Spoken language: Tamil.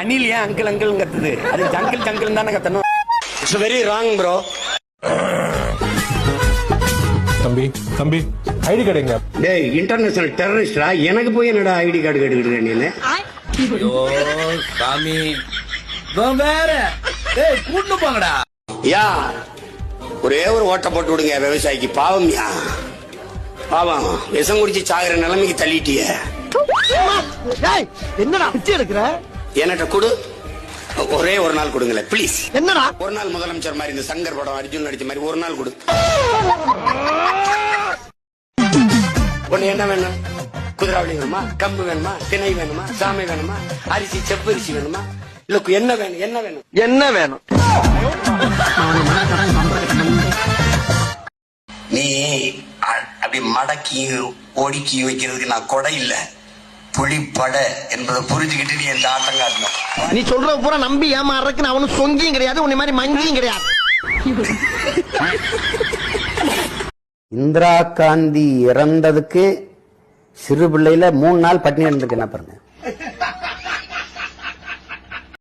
அணில் ஏன் அங்கிள் அங்கிள் கத்துது? அது ஜங்கிள் ஜங்கிள் தானே கத்தணும். இட்ஸ் வெரி ராங் ப்ரோ தம்பி தம்பி ஐடி கார்டுங்க டேய் இன்டர்நேஷனல் டெரரிஸ்டா எனக்கு போய் என்னடா ஐடி கார்டு கேட்டுக்கிட்டு நீ ஐயோ சாமி. வேற. ஏய் கூட்டு போங்கடா. யா ஒரே ஒரு ஓட்டை போட்டு விடுங்க விவசாயிக்கு. பாவம் யா. பாவம். விஷம் குடிச்சு சாகுற நிலைமைக்கு தள்ளிட்டிய. என்னடா எடுக்கிற? என்கிட்ட கொடு. ஒரே ஒரு நாள் கொடுங்களேன் ப்ளீஸ் என்னடா? ஒரு நாள் முதலமைச்சர் மாதிரி இந்த சங்கர் படம் அர்ஜுன் நடிச்ச மாதிரி ஒரு நாள் கொடு. ஒண்ணு என்ன வேணும்? குதிராவளி வேணுமா? கம்பு வேணுமா? திணை வேணுமா? சாமை வேணுமா? அரிசி செப்பரிசி வேணுமா? இல்ல என்ன வேணும்? என்ன வேணும்? என்ன வேணும்? நீ அப்படி மடக்கி ஒடுக்கி வைக்கிறதுக்கு நான் கொடை இல்ல. புலிப்படை என்பதை புரிஞ்சுக்கிட்டு நீ எந்த ஆட்டம் காட்டணும் நீ சொல்ற பூரா நம்பி ஏமாறதுக்கு நான் ஒன்னும் சொங்கியும் கிடையாது உன்னை மாதிரி மங்கியும் கிடையாது. இந்திரா காந்தி இறந்ததுக்கு சிறு பிள்ளையில மூணு நாள் பட்டினி இருந்திருக்கு என்ன பாருங்க.